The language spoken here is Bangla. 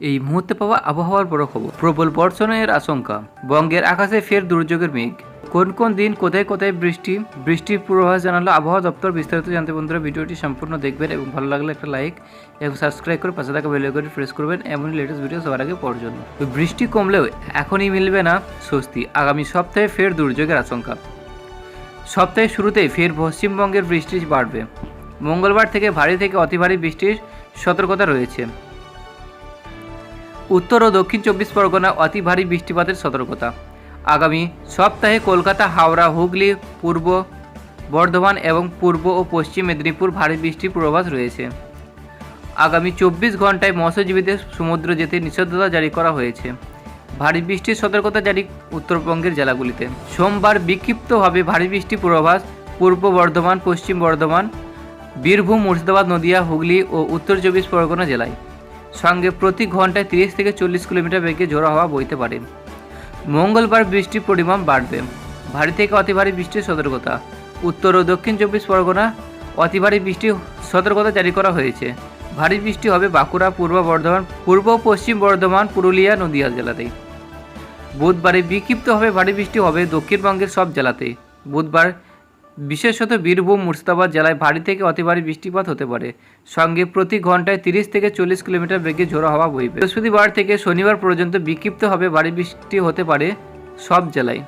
এই মুহূর্তে পাওয়া আবহাওয়ার বড় খবর। প্রবল বর্ষণের আশঙ্কা। বঙ্গের আকাশে ফের দুর্যোগের মেঘ। কোন কোন দিন কোথায় কোথায় বৃষ্টি? বৃষ্টির পূর্বাভাস জানালো আবহাওয়া দপ্তর। বিস্তারিত জানতে বন্ধুরা ভিডিওটি সম্পূর্ণ দেখবেন এবং ভালো লাগলে একটা লাইক এবং সাবস্ক্রাইব করে পাশে থাকা আইকনটি প্রেস করবেন। এমনই লেটেস্ট ভিডিও সবার আগে পাওয়ার জন্য। বৃষ্টি কমলেও এখনই মিলবে না স্বস্তি। আগামী সপ্তাহে ফের দুর্যোগের আশঙ্কা। সপ্তাহের শুরুতেই ফের পশ্চিমবঙ্গের বৃষ্টি বাড়বে। মঙ্গলবার থেকে ভারী থেকে অতি ভারী বৃষ্টির সতর্কতা রয়েছে। উত্তর ও দক্ষিণ চব্বিশ পরগনা অতি ভারী বৃষ্টিপাতের সতর্কতা। আগামী সপ্তাহে কলকাতা, হাওড়া, হুগলি, পূর্ব বর্ধমান এবং পূর্ব ও পশ্চিম মেদিনীপুর ভারী বৃষ্টির পূর্বাভাস রয়েছে। আগামী চব্বিশ ঘন্টায় মৎস্যজীবীদের সমুদ্র যেতে নিষেধাজ্ঞা জারি করা হয়েছে। ভারী বৃষ্টির সতর্কতা জারি উত্তরবঙ্গের জেলাগুলিতে। সোমবার বিক্ষিপ্তভাবে ভারী বৃষ্টি পূর্বাভাস পূর্ব বর্ধমান, পশ্চিম বর্ধমান, বীরভূম, মুর্শিদাবাদ, নদিয়া, হুগলি ও উত্তর চব্বিশ পরগনা জেলায়। সঙ্গে প্রতি ঘন্টায় তিরিশ থেকে চল্লিশ কিলোমিটার বেগে ঝোড়ো হাওয়া বইতে পারে। মঙ্গলবার বৃষ্টির পরিমাণ বাড়বে। ভারী থেকে অতি ভারী বৃষ্টির সতর্কতা। উত্তর ও দক্ষিণ চব্বিশ পরগনা অতি ভারী বৃষ্টির সতর্কতা জারি করা হয়েছে। ভারী বৃষ্টি হবে বাঁকুড়া, পূর্ব বর্ধমান, পূর্ব পশ্চিম বর্ধমান, পুরুলিয়া, নদিয়া জেলাতেই বুধবারে বিক্ষিপ্তভাবে ভারী বৃষ্টি হবে দক্ষিণবঙ্গের সব জেলাতেই বুধবার বিশেষত বীরভূম, মুর্শিদাবাদ জেলায় ভারী থেকে অতি ভারী বৃষ্টিপাত হতে পারে। সঙ্গে প্রতি ঘন্টায় তিরিশ থেকে চল্লিশ কিলোমিটার বেগে ঝোড়ো হওয়া বইবে। বৃহস্পতিবার থেকে শনিবার পর্যন্ত বিক্ষিপ্ত হবে ভারী বৃষ্টি হতে পারে সব জেলায়।